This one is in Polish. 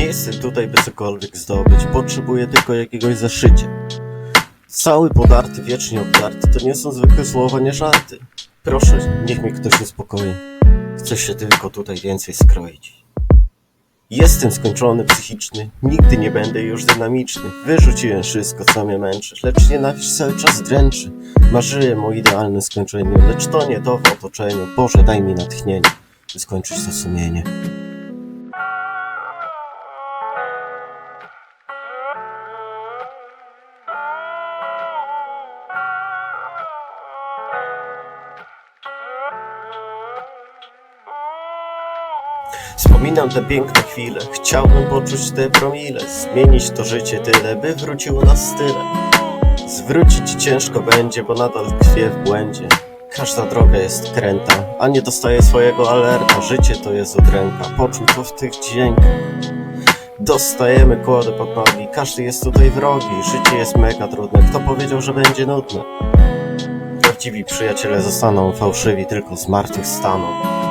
jestem tutaj, by cokolwiek zdobyć. Potrzebuję tylko jakiegoś zaszycia. Cały podarty, wiecznie obdarty, to nie są zwykłe słowa, nie żarty. Proszę, niech mnie ktoś uspokoi. Chcę się tylko tutaj więcej skroić. Jestem skończony psychiczny, nigdy nie będę już dynamiczny. Wyrzuciłem wszystko, co mnie męczy, lecz nienawiść cały czas dręczy. Marzyłem o idealnym skończeniu, lecz to nie to w otoczeniu. Boże, daj mi natchnienie, by skończyć to sumienie. Wspominam te piękne chwile, chciałbym poczuć te promile, zmienić to życie tyle, by wróciło nas tyle. Zwrócić ciężko będzie, bo nadal tkwię w błędzie. Każda droga jest kręta, a nie dostaję swojego alerta. Życie to jest udręka, poczuł to w tych dźwiękach. Dostajemy kłody pod nogi, każdy jest tutaj wrogi, życie jest mega trudne. Kto powiedział, że będzie nudne? Prawdziwi przyjaciele zostaną, fałszywi tylko z martwych staną.